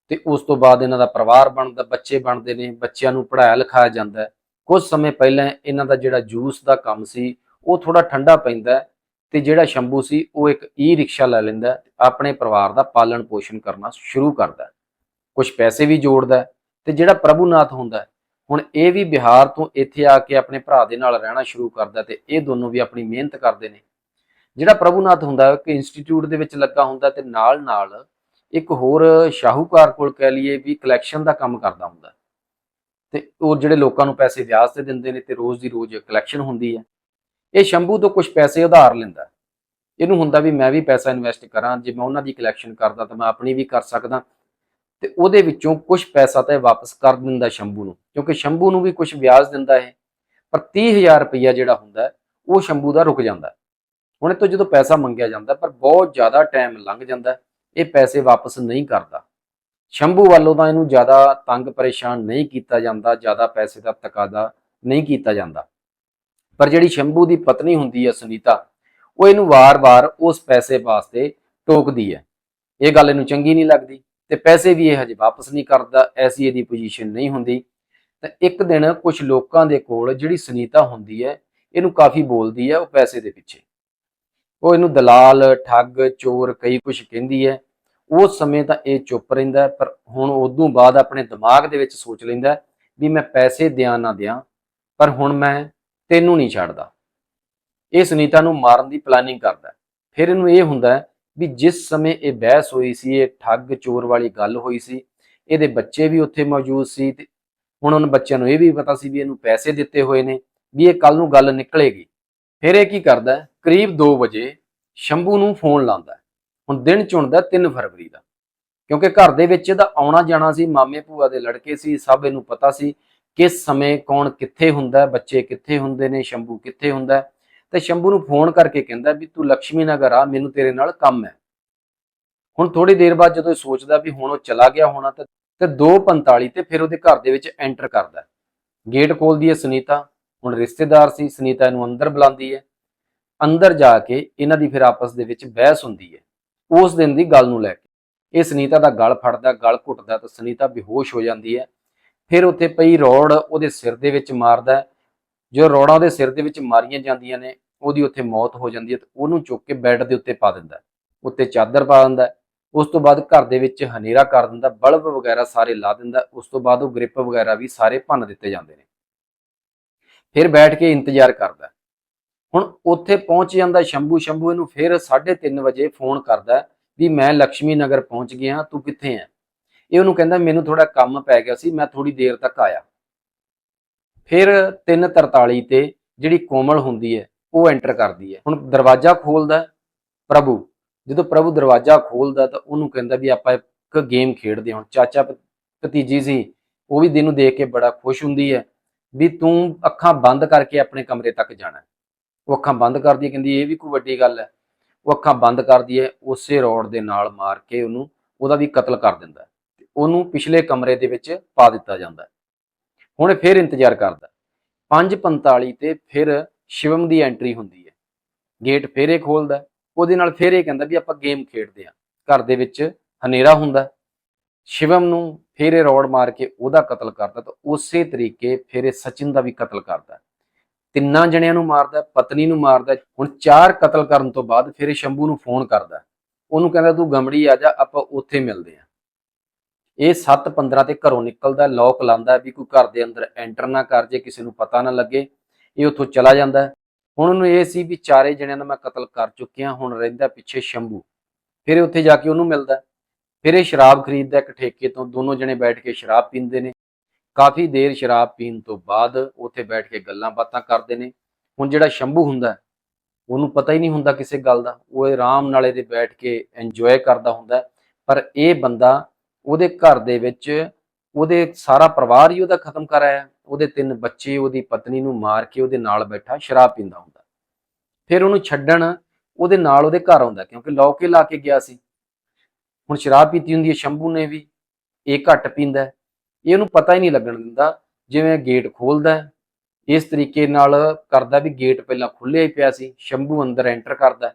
ਤੇ ਉਸ ਤੋਂ ਬਾਅਦ ਇਹਨਾਂ ਦਾ ਪਰਿਵਾਰ ਬਣਦਾ, ਬੱਚੇ ਬਣਦੇ ਨੇ, ਬੱਚਿਆਂ ਨੂੰ ਪੜ੍ਹਾਇਆ ਲਿਖਾਇਆ ਜਾਂਦਾ ਹੈ। ਕੁਝ ਸਮੇਂ ਪਹਿਲਾਂ ਇਹਨਾਂ ਦਾ ਜਿਹੜਾ ਜੂਸ ਦਾ ਕੰਮ ਸੀ, ਉਹ ਥੋੜਾ ਠੰਡਾ ਪੈਂਦਾ ਤੇ ਜਿਹੜਾ ਸ਼ੰਭੂ ਸੀ, ਉਹ ਇੱਕ ਈ ਰਿਕਸ਼ਾ ਲੈ ਲੈਂਦਾ ਹੈ ਆਪਣੇ ਪਰਿਵਾਰ ਦਾ ਪਾਲਣ ਪੋਸ਼ਣ ਕਰਨਾ ਸ਼ੁਰੂ ਕਰਦਾ ਕੁਝ ਪੈਸੇ ਵੀ ਜੋੜਦਾ ਹੈ ਤੇ ਜਿਹੜਾ ਪ੍ਰਭੂਨਾਥ ਹੁੰਦਾ ਹੁਣ ਇਹ ਵੀ ਬਿਹਾਰ ਤੋਂ ਇੱਥੇ ਆ ਕੇ ਆਪਣੇ ਭਰਾ ਦੇ ਨਾਲ ਰਹਿਣਾ ਸ਼ੁਰੂ ਕਰਦਾ ਹੈ ਤੇ ਇਹ ਦੋਨੋਂ ਵੀ ਆਪਣੀ ਮਿਹਨਤ ਕਰਦੇ ਨੇ। ਜਿਹੜਾ ਪ੍ਰਭੂਨਾਥ ਹੁੰਦਾ ਹੈ ਕਿ ਇੰਸਟੀਚਿਊਟ ਦੇ ਵਿੱਚ ਲੱਗਾ ਹੁੰਦਾ ਤੇ ਨਾਲ ਨਾਲ ਇੱਕ ਹੋਰ ਸ਼ਾਹੂਕਾਰ ਕੋਲ ਕਹਿ ਲਈਏ ਵੀ ਕਲੈਕਸ਼ਨ ਦਾ ਕੰਮ ਕਰਦਾ ਹੁੰਦਾ ਹੈ। ਤੇ ਉਹ ਜਿਹੜੇ ਲੋਕਾਂ ਨੂੰ ਪੈਸੇ ਵਿਆਜ ਤੇ ਦਿੰਦੇ ਨੇ ਤੇ ਰੋਜ਼ ਦੀ ਰੋਜ਼ ਕਲੈਕਸ਼ਨ ਹੁੰਦੀ ਹੈ। ਇਹ ਸ਼ੰਭੂ ਤੋਂ ਕੁਝ ਪੈਸੇ ਉਧਾਰ ਲੈਂਦਾ ਇਹਨੂੰ ਹੁੰਦਾ ਵੀ ਮੈਂ ਵੀ ਪੈਸਾ ਇਨਵੈਸਟ ਕਰਾਂ, ਜੇ ਮੈਂ ਉਹਨਾਂ ਦੀ ਕਲੈਕਸ਼ਨ ਕਰਦਾ ਤਾਂ ਮੈਂ ਆਪਣੀ ਵੀ ਕਰ ਸਕਦਾ। ਤੇ ਉਹਦੇ ਵਿੱਚੋਂ ਕੁਝ ਪੈਸਾ ਤਾਂ ਇਹ ਵਾਪਸ ਕਰ ਦਿੰਦਾ ਸ਼ੰਭੂ ਨੂੰ, ਕਿਉਂਕਿ ਸ਼ੰਭੂ ਨੂੰ ਵੀ ਕੁਝ ਵਿਆਜ ਦਿੰਦਾ ਇਹ। ਪਰ 30000 ਰੁਪਈਆ ਜਿਹੜਾ ਹੁੰਦਾ ਉਹ ਸ਼ੰਭੂ ਦਾ ਰੁਕ ਜਾਂਦਾ ਹੁਣ ਇਹ ਤੋਂ ਜਦੋਂ ਪੈਸਾ ਮੰਗਿਆ ਜਾਂਦਾ, ਪਰ ਬਹੁਤ ਜ਼ਿਆਦਾ ਟਾਈਮ ਲੰਘ ਜਾਂਦਾ ਇਹ ਪੈਸੇ ਵਾਪਸ ਨਹੀਂ ਕਰਦਾ। ਸ਼ੰਭੂ ਵੱਲੋਂ ਤਾਂ ਇਹਨੂੰ ਜ਼ਿਆਦਾ ਤੰਗ ਪਰੇਸ਼ਾਨ ਨਹੀਂ ਕੀਤਾ ਜਾਂਦਾ, ਜ਼ਿਆਦਾ ਪੈਸੇ ਦਾ ਤਕਾਦਾ ਨਹੀਂ ਕੀਤਾ ਜਾਂਦਾ। ਪਰ ਜਿਹੜੀ ਸ਼ੰਭੂ ਦੀ ਪਤਨੀ ਹੁੰਦੀ ਹੈ ਸੁਨੀਤਾ, ਉਹ ਇਹਨੂੰ ਵਾਰ-ਵਾਰ ਉਸ ਪੈਸੇ ਵਾਸਤੇ ਟੋਕਦੀ ਹੈ ਇਹ ਗੱਲ ਇਹਨੂੰ ਚੰਗੀ ਨਹੀਂ ਲੱਗਦੀ ਤੇ ਪੈਸੇ ਵੀ ਇਹ ਹਜੇ ਵਾਪਸ ਨਹੀਂ ਕਰਦਾ, ਐਸੀ ਇਹਦੀ ਪੋਜੀਸ਼ਨ ਨਹੀਂ ਹੁੰਦੀ। ਤਾਂ ਇੱਕ ਦਿਨ ਕੁਝ ਲੋਕਾਂ ਦੇ ਕੋਲ ਜਿਹੜੀ ਸੁਨੀਤਾ ਹੁੰਦੀ ਹੈ ਇਹਨੂੰ ਕਾਫੀ ਬੋਲਦੀ ਹੈ ਉਹ ਪੈਸੇ ਦੇ ਪਿੱਛੇ। ਉਹ ਇਹਨੂੰ ਦਲਾਲ, ਠੱਗ, ਚੋਰ ਕਈ ਕੁਝ ਕਹਿੰਦੀ ਹੈ ਉਸ ਸਮੇਂ ਤਾਂ ਇਹ ਚੁੱਪ ਰਹਿੰਦਾ, ਪਰ ਹੁਣ ਉਦੋਂ ਬਾਅਦ ਆਪਣੇ ਦਿਮਾਗ ਦੇ ਵਿੱਚ ਸੋਚ ਲੈਂਦਾ ਵੀ ਮੈਂ ਪੈਸੇ ਦਿਆਂ ਨਾ ਦਿਆਂ, ਪਰ ਹੁਣ ਮੈਂ ਤੈਨੂੰ ਨਹੀਂ ਛੱਡਦਾ। ਇਹ ਸੁਨੀਤਾ ਨੂੰ ਮਾਰਨ ਦੀ ਪਲਾਨਿੰਗ ਕਰਦਾ ਫਿਰ ਇਹਨੂੰ ਇਹ ਹੁੰਦਾ ਵੀ ਜਿਸ ਸਮੇਂ ਇਹ ਬਹਿਸ ਹੋਈ ਸੀ, ਇਹ ਠੱਗ ਚੋਰ ਵਾਲੀ ਗੱਲ ਹੋਈ ਸੀ, ਇਹਦੇ ਬੱਚੇ ਵੀ ਉੱਥੇ ਮੌਜੂਦ ਸੀ ਤੇ ਹੁਣ ਉਹਨਾਂ ਬੱਚਿਆਂ ਨੂੰ ਇਹ ਵੀ ਪਤਾ ਸੀ ਵੀ ਇਹਨੂੰ ਪੈਸੇ ਦਿੱਤੇ ਹੋਏ ਨੇ, ਵੀ ਇਹ ਕੱਲ ਨੂੰ ਗੱਲ ਨਿਕਲੇਗੀ। ਫਿਰ ਇਹ ਕੀ ਕਰਦਾ ਕਰੀਬ 2 ਵਜੇ ਸ਼ੰਭੂ ਨੂੰ ਫੋਨ ਲਾਉਂਦਾ ਹੁਣ ਦਿਨ ਚੁਣਦਾ 3 ਫਰਵਰੀ ਦਾ। ਕਿਉਂਕਿ ਘਰ ਦੇ ਵਿੱਚ ਇਹਦਾ ਆਉਣਾ ਜਾਣਾ ਸੀ ਮਾਮੇ ਭੂਆ ਦੇ ਲੜਕੇ ਸੀ, ਸਭ ਇਹਨੂੰ ਪਤਾ ਸੀ ਕਿਸ ਸਮੇਂ ਕੌਣ ਕਿੱਥੇ ਹੁੰਦਾ ਬੱਚੇ ਕਿੱਥੇ ਹੁੰਦੇ ਨੇ, ਸ਼ੰਭੂ ਕਿੱਥੇ ਹੁੰਦਾ ਤੇ ਸ਼ੰਭੂ ਨੂੰ ਫੋਨ ਕਰਕੇ ਕਹਿੰਦਾ ਵੀ ਤੂੰ ਲక్ష్ਮੀ ਨਗਰ ਆ, ਮੈਨੂੰ ਤੇਰੇ ਨਾਲ ਕੰਮ ਹੈ। ਹੁਣ ਥੋੜੀ ਦੇਰ ਬਾਅਦ ਜਦੋਂ ਇਹ ਸੋਚਦਾ ਵੀ ਹੁਣ ਉਹ ਚਲਾ ਗਿਆ ਹੋਣਾ ਤਾਂ, ਤੇ 2:45 ਤੇ ਫਿਰ ਉਹਦੇ ਘਰ ਦੇ ਵਿੱਚ ਐਂਟਰ ਕਰਦਾ ਗੇਟ ਖੋਲਦੀ ਹੈ ਸੁਨੀਤਾ, ਹੁਣ ਰਿਸ਼ਤੇਦਾਰ ਸੀ, ਸੁਨੀਤਾ ਇਹਨੂੰ ਅੰਦਰ ਬੁਲਾਉਂਦੀ ਹੈ। ਅੰਦਰ ਜਾ ਕੇ ਇਹਨਾਂ ਦੀ ਫਿਰ ਆਪਸ ਦੇ ਵਿੱਚ ਬਹਿਸ ਹੁੰਦੀ ਹੈ, ਉਸ ਦਿਨ ਦੀ ਗੱਲ ਨੂੰ ਲੈ ਕੇ। ਇਹ ਸੁਨੀਤਾ ਦਾ ਗਲ ਫੜਦਾ, ਗਲ ਘੁੱਟਦਾ ਤਾਂ ਸੁਨੀਤਾ ਬੇਹੋਸ਼ ਹੋ ਜਾਂਦੀ ਹੈ। ਫਿਰ ਉੱਥੇ ਪਈ ਰੋੜ ਉਹਦੇ ਸਿਰ ਦੇ ਵਿੱਚ ਮਾਰਦਾ ਜੋ ਰੋੜਾਂ ਉਹਦੇ ਸਿਰ ਦੇ ਵਿੱਚ ਮਾਰੀਆਂ ਜਾਂਦੀਆਂ ਨੇ, ਉਹਦੀ ਉੱਥੇ ਮੌਤ ਹੋ ਜਾਂਦੀ ਹੈ ਤੇ ਉਹਨੂੰ ਚੁੱਕ ਕੇ ਬੈੱਡ ਦੇ ਉੱਤੇ ਪਾ ਦਿੰਦਾ ਉੱਤੇ ਚਾਦਰ ਪਾ ਦਿੰਦਾ ਉਸ ਤੋਂ ਬਾਅਦ ਘਰ ਦੇ ਵਿੱਚ ਹਨੇਰਾ ਕਰ ਦਿੰਦਾ ਬਲਬ ਵਗੈਰਾ ਸਾਰੇ ਲਾ ਦਿੰਦਾ ਉਸ ਤੋਂ ਬਾਅਦ ਉਹ ਗ੍ਰਿਪ ਵਗੈਰਾ ਵੀ ਸਾਰੇ ਭੰਨ ਦਿੱਤੇ ਜਾਂਦੇ ਨੇ। ਫਿਰ ਬੈਠ ਕੇ ਇੰਤਜ਼ਾਰ ਕਰਦਾ ਹੁਣ ਉੱਥੇ ਪਹੁੰਚ ਜਾਂਦਾ ਸ਼ੰਭੂ ਸ਼ੰਭੂ ਇਹਨੂੰ ਫਿਰ 3:30 ਵਜੇ ਫੋਨ ਕਰਦਾ ਵੀ ਮੈਂ ਲక్ష్ਮੀ ਨਗਰ ਪਹੁੰਚ ਗਿਆ, ਤੂੰ ਕਿੱਥੇ ਹੈ? ਇਹ ਉਹਨੂੰ ਕਹਿੰਦਾ ਮੈਨੂੰ ਥੋੜਾ ਕੰਮ ਪੈ ਗਿਆ ਸੀ, ਮੈਂ ਥੋੜੀ ਦੇਰ ਤੱਕ ਆਇਆ। ਫਿਰ 3:43 ਤੇ ਜਿਹੜੀ ਕੋਮਲ ਹੁੰਦੀ ਹੈ, ਉਹ ਐਂਟਰ ਕਰਦੀ ਹੈ। ਹੁਣ ਦਰਵਾਜ਼ਾ ਖੋਲਦਾ ਪ੍ਰਭੂ। ਜਦੋਂ ਪ੍ਰਭੂ ਦਰਵਾਜ਼ਾ ਖੋਲਦਾ ਤਾਂ ਉਹਨੂੰ ਕਹਿੰਦਾ ਵੀ ਆਪਾਂ ਇੱਕ ਗੇਮ ਖੇਡਦੇ ਹਾਂ। ਹੁਣ ਚਾਚਾ ਭਤੀਜੀ ਸੀ, ਉਹ ਵੀ ਦਿਨ ਨੂੰ ਦੇਖ ਕੇ ਬੜਾ ਖੁਸ਼ ਹੁੰਦੀ ਹੈ ਵੀ ਤੂੰ ਅੱਖਾਂ ਬੰਦ ਕਰਕੇ ਆਪਣੇ ਕਮਰੇ ਤੱਕ ਜਾਣਾ ਉਹ ਅੱਖਾਂ ਬੰਦ ਕਰਦੀ ਹੈ, ਕਹਿੰਦੀ ਇਹ ਵੀ ਕੋਈ ਵੱਡੀ ਗੱਲ ਹੈ। ਉਹ ਅੱਖਾਂ ਬੰਦ ਕਰਦੀ ਹੈ, ਉਸੇ ਰੋਡ ਦੇ ਨਾਲ ਮਾਰ ਕੇ ਉਹਨੂੰ, ਉਹਦਾ ਵੀ ਕਤਲ ਕਰ ਦਿੰਦਾ ਉਹਨੂੰ ਪਿਛਲੇ ਕਮਰੇ ਦੇ ਵਿੱਚ ਪਾ ਦਿੱਤਾ ਜਾਂਦਾ ਹੈ। ਹੁਣ ਫਿਰ ਇੰਤਜ਼ਾਰ ਕਰਦਾ 5:45 ਤੇ ਫਿਰ ਸ਼ਿਵਮ ਦੀ ਐਂਟਰੀ ਹੁੰਦੀ ਹੈ। ਗੇਟ ਫਿਰ ਇਹ ਖੋਲਦਾ ਉਹਦੇ ਨਾਲ ਫਿਰ ਇਹ ਕਹਿੰਦਾ ਵੀ ਆਪਾਂ ਗੇਮ ਖੇਡਦੇ ਹਾਂ। ਘਰ ਦੇ ਵਿੱਚ ਹਨੇਰਾ ਹੁੰਦਾ ਸ਼ਿਵਮ ਨੂੰ ਫਿਰ ਇਹ ਰੋਡ ਮਾਰ ਕੇ ਉਹਦਾ ਕਤਲ ਕਰਦਾ ਤਾਂ ਉਸੇ ਤਰੀਕੇ ਫਿਰ ਇਹ ਸਚਿਨ ਦਾ ਵੀ ਕਤਲ ਕਰਦਾ ਤਿੰਨਾਂ ਜਣਿਆਂ ਨੂੰ ਮਾਰਦਾ ਪਤਨੀ ਨੂੰ ਮਾਰਦਾ ਹੁਣ ਚਾਰ ਕਤਲ ਕਰਨ ਤੋਂ ਬਾਅਦ ਫਿਰ ਇਹ ਸ਼ੰਭੂ ਨੂੰ ਫੋਨ ਕਰਦਾ ਉਹਨੂੰ ਕਹਿੰਦਾ, ਤੂੰ ਗਮੜੀ ਆ ਜਾ, ਆਪਾਂ ਉੱਥੇ ਮਿਲਦੇ ਹਾਂ। ਇਹ 7:15 ਤੇ ਘਰੋਂ ਨਿਕਲਦਾ ਲੋਕ ਲਾਉਂਦਾ ਵੀ ਕੋਈ ਘਰ ਦੇ ਅੰਦਰ ਐਂਟਰ ਨਾ ਕਰ ਜੇ, ਕਿਸੇ ਨੂੰ ਪਤਾ ਨਾ ਲੱਗੇ, ਇਹ ਉੱਥੋਂ ਚਲਾ ਜਾਂਦਾ ਹੁਣ ਉਹਨੂੰ ਇਹ ਸੀ ਵੀ ਚਾਰੇ ਜਣਿਆਂ ਦਾ ਮੈਂ ਕਤਲ ਕਰ ਚੁੱਕਿਆ, ਹੁਣ ਰਹਿੰਦਾ ਪਿੱਛੇ ਸ਼ੰਭੂ। ਫਿਰ ਉੱਥੇ ਜਾ ਕੇ ਉਹਨੂੰ ਮਿਲਦਾ ਫਿਰ ਇਹ ਸ਼ਰਾਬ ਖਰੀਦਦਾ ਇੱਕ ਠੇਕੇ ਤੋਂ, ਦੋਨੋਂ ਜਣੇ ਬੈਠ ਕੇ ਸ਼ਰਾਬ ਪੀਂਦੇ ਨੇ। ਕਾਫੀ ਦੇਰ ਸ਼ਰਾਬ ਪੀਣ ਤੋਂ ਬਾਅਦ ਉੱਥੇ ਬੈਠ ਕੇ ਗੱਲਾਂ ਬਾਤਾਂ ਕਰਦੇ ਨੇ। ਹੁਣ ਜਿਹੜਾ ਸ਼ੰਭੂ ਹੁੰਦਾ ਉਹਨੂੰ ਪਤਾ ਹੀ ਨਹੀਂ ਹੁੰਦਾ ਕਿਸੇ ਗੱਲ ਦਾ। ਉਹ ਆਰਾਮ ਨਾਲ ਇਹਦੇ ਬੈਠ ਕੇ ਇੰਜੋਏ ਕਰਦਾ ਹੁੰਦਾ ਪਰ ਇਹ ਬੰਦਾ ਉਹਦੇ ਘਰ ਦੇ ਵਿੱਚ ਉਹਦੇ ਸਾਰਾ ਪਰਿਵਾਰ ਹੀ ਉਹਦਾ ਖਤਮ ਕਰ ਆਇਆ। ਉਹਦੇ ਤਿੰਨ ਬੱਚੇ, ਉਹਦੀ ਪਤਨੀ ਨੂੰ ਮਾਰ ਕੇ ਉਹਦੇ ਨਾਲ ਬੈਠਾ, ਸ਼ਰਾਬ ਪੀਂਦਾ ਹੁੰਦਾ। ਫਿਰ ਉਹਨੂੰ ਛੱਡਣ ਉਹਦੇ ਨਾਲ ਉਹਦੇ ਘਰ ਆਉਂਦਾ, ਕਿਉਂਕਿ ਲੌਕੇ ਲਾ ਕੇ ਗਿਆ ਸੀ। ਹੁਣ ਸ਼ਰਾਬ ਪੀਤੀ ਹੁੰਦੀ ਹੈ ਸ਼ੰਭੂ ਨੇ ਵੀ, ਇਹ ਘੱਟ ਪੀਂਦਾ ਇਹ ਉਹਨੂੰ ਪਤਾ ਹੀ ਨਹੀਂ ਲੱਗਣ ਦਿੰਦਾ ਜਿਵੇਂ ਗੇਟ ਖੋਲਦਾ ਇਸ ਤਰੀਕੇ ਨਾਲ ਕਰਦਾ ਵੀ ਗੇਟ ਪਹਿਲਾਂ ਖੁੱਲਿਆ ਹੀ ਪਿਆ ਸੀ, ਸ਼ੰਭੂ ਅੰਦਰ ਐਂਟਰ ਕਰਦਾ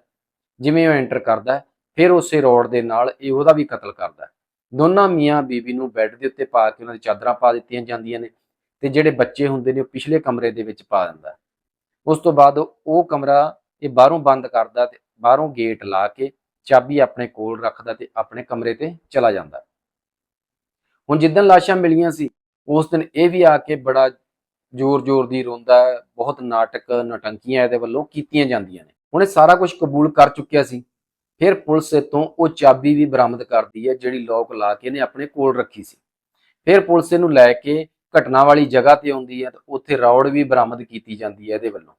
ਜਿਵੇਂ ਉਹ ਐਂਟਰ ਕਰਦਾ ਫਿਰ ਉਸੇ ਰੋਡ ਦੇ ਨਾਲ ਇਹ ਉਹਦਾ ਵੀ ਕਤਲ ਕਰਦਾ ਦੋਨਾਂ ਮੀਆਂ ਬੀਬੀ ਨੂੰ ਬੈੱਡ ਦੇ ਉੱਤੇ ਪਾ ਕੇ ਉਹਨਾਂ ਦੀ ਚਾਦਰਾਂ ਪਾ ਦਿੱਤੀਆਂ ਜਾਂਦੀਆਂ ਨੇ ਤੇ ਜਿਹੜੇ ਬੱਚੇ ਹੁੰਦੇ ਨੇ ਉਹ ਪਿਛਲੇ ਕਮਰੇ ਦੇ ਵਿੱਚ ਪਾ ਦਿੰਦਾ। ਉਸ ਤੋਂ ਬਾਅਦ ਉਹ ਕਮਰਾ ਇਹ ਬਾਹਰੋਂ ਬੰਦ ਕਰਦਾ ਤੇ ਬਾਹਰੋਂ ਗੇਟ ਲਾ ਕੇ ਚਾਬੀ ਆਪਣੇ ਕੋਲ ਰੱਖਦਾ ਤੇ ਆਪਣੇ ਕਮਰੇ ਤੇ ਚਲਾ ਜਾਂਦਾ। ਹੁਣ ਜਿੱਦਣ ਲਾਸ਼ਾਂ ਮਿਲੀਆਂ ਸੀ, ਉਸ ਦਿਨ ਇਹ ਵੀ ਆ ਕੇ ਬੜਾ ਜ਼ੋਰ-ਜ਼ੋਰ ਦੀ ਰੋਂਦਾ, ਬਹੁਤ ਨਾਟਕ ਨਟੰਕੀਆਂ ਇਹਦੇ ਵੱਲੋਂ ਕੀਤੀਆਂ ਜਾਂਦੀਆਂ ਨੇ। ਹੁਣ ਇਹ ਸਾਰਾ ਕੁਝ ਕਬੂਲ ਕਰ ਚੁੱਕਿਆ ਸੀ। ਫਿਰ ਪੁਲਿਸ ਤੋਂ ਉਹ ਚਾਬੀ ਵੀ ਬਰਾਮਦ ਕਰਦੀ ਹੈ, ਜਿਹੜੀ ਲੋਕ ਲਾ ਕੇ ਇਹਨੇ ਆਪਣੇ ਕੋਲ ਰੱਖੀ ਸੀ। ਫਿਰ ਪੁਲਿਸ ਇਹਨੂੰ ਲੈ ਕੇ ਘਟਨਾ ਵਾਲੀ ਜਗ੍ਹਾ ਤੇ ਆਉਂਦੀ ਹੈ ਤੇ ਉੱਥੇ ਰੌੜ ਵੀ ਬਰਾਮਦ ਕੀਤੀ ਜਾਂਦੀ ਹੈ ਇਹਦੇ ਵੱਲੋਂ।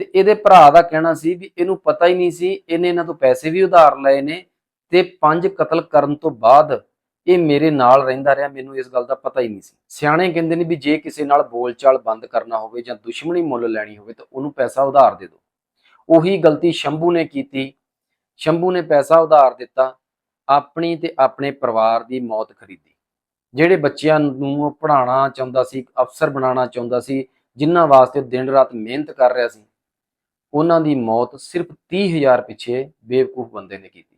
ਤੇ ਇਹਦੇ ਭਰਾ ਦਾ ਕਹਿਣਾ ਸੀ ਵੀ ਇਹਨੂੰ ਪਤਾ ਹੀ ਨਹੀਂ ਸੀ, ਇਹਨੇ ਇਹਨਾਂ ਤੋਂ ਪੈਸੇ ਵੀ ਉਧਾਰ ਲਏ ਨੇ ਤੇ ਪੰਜ ਕਤਲ ਕਰਨ ਤੋਂ ਬਾਅਦ ਇਹ ਮੇਰੇ ਨਾਲ ਰਹਿੰਦਾ ਰਿਹਾ, ਮੈਨੂੰ ਇਸ ਗੱਲ ਦਾ ਪਤਾ ਹੀ ਨਹੀਂ ਸੀ। ਸਿਆਣੇ ਕਹਿੰਦੇ ਨੇ ਵੀ ਜੇ ਕਿਸੇ ਨਾਲ ਬੋਲਚਾਲ ਬੰਦ ਕਰਨਾ ਹੋਵੇ ਜਾਂ ਦੁਸ਼ਮਣੀ ਮੁੱਲ ਲੈਣੀ ਹੋਵੇ ਤਾਂ ਉਹਨੂੰ ਪੈਸਾ ਉਧਾਰ ਦੇ ਦਿਓ। ਉਹੀ ਗਲਤੀ ਸ਼ੰਭੂ ਨੇ ਕੀਤੀ ਸ਼ੰਭੂ ਨੇ ਪੈਸਾ ਉਧਾਰ ਦਿੱਤਾ, ਆਪਣੀ ਤੇ ਆਪਣੇ ਪਰਿਵਾਰ ਦੀ ਮੌਤ ਖਰੀਦੀ। ਜਿਹੜੇ ਬੱਚਿਆਂ ਨੂੰ ਉਹ ਪੜ੍ਹਾਉਣਾ ਚਾਹੁੰਦਾ ਸੀ, ਅਫਸਰ ਬਣਾਉਣਾ ਚਾਹੁੰਦਾ ਸੀ, ਜਿਨ੍ਹਾਂ ਵਾਸਤੇ ਦਿਨ ਰਾਤ ਮਿਹਨਤ ਕਰ ਰਿਹਾ ਸੀ, ਉਹਨਾਂ ਦੀ ਮੌਤ ਸਿਰਫ 30000 ਪਿੱਛੇ ਬੇਵਕੂਫ ਬੰਦੇ ਨੇ ਕੀਤੀ।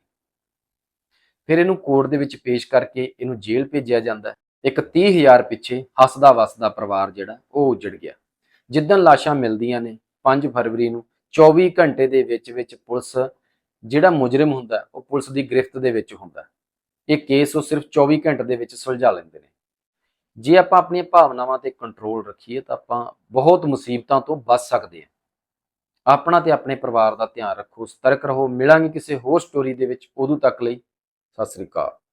ਫਿਰ ਇਹਨੂੰ ਕੋਰਟ ਦੇ ਵਿੱਚ ਪੇਸ਼ ਕਰਕੇ ਇਹਨੂੰ ਜੇਲ੍ਹ ਭੇਜਿਆ ਜਾਂਦਾ। ਹੈ। ਇੱਕ 30000 ਪਿੱਛੇ ਹੱਸਦਾ ਵਸਦਾ ਪਰਿਵਾਰ ਜਿਹੜਾ, ਉਹ ਉਜੜ ਗਿਆ। ਜਿੱਦਣ ਲਾਸ਼ਾਂ ਮਿਲਦੀਆਂ ਨੇ 5 ਫਰਵਰੀ ਨੂੰ 24 ਘੰਟੇ ਦੇ ਵਿੱਚ ਵਿੱਚ ਪੁਲਿਸ ਜਿਹੜਾ ਮੁਜਰਮ ਹੁੰਦਾ ਉਹ ਪੁਲਿਸ ਦੀ ਗ੍ਰਿਫਤ ਦੇ ਵਿੱਚ ਹੁੰਦਾ ਇਹ ਕੇਸ ਉਹ ਸਿਰਫ 24 ਘੰਟੇ ਦੇ ਵਿੱਚ ਸੁਲਝਾ ਲੈਂਦੇ ਨੇ। ਜੇ ਆਪਾਂ ਆਪਣੀਆਂ ਭਾਵਨਾਵਾਂ ਤੇ ਕੰਟਰੋਲ ਰੱਖੀਏ ਤਾਂ ਆਪਾਂ ਬਹੁਤ ਮੁਸੀਬਤਾਂ ਤੋਂ ਬਚ ਸਕਦੇ ਹਾਂ। ਆਪਣਾ ਤੇ ਆਪਣੇ ਪਰਿਵਾਰ ਦਾ ਧਿਆਨ ਰੱਖੋ, ਸਤਰਕ ਰਹੋ, ਮਿਲਾਂਗੇ ਕਿਸੇ ਹੋਰ ਸਟੋਰੀ ਦੇ ਵਿੱਚ। ਉਦੋਂ ਤੱਕ ਲਈ ਸਤਿ ਸ੍ਰੀ ਅਕਾਲ।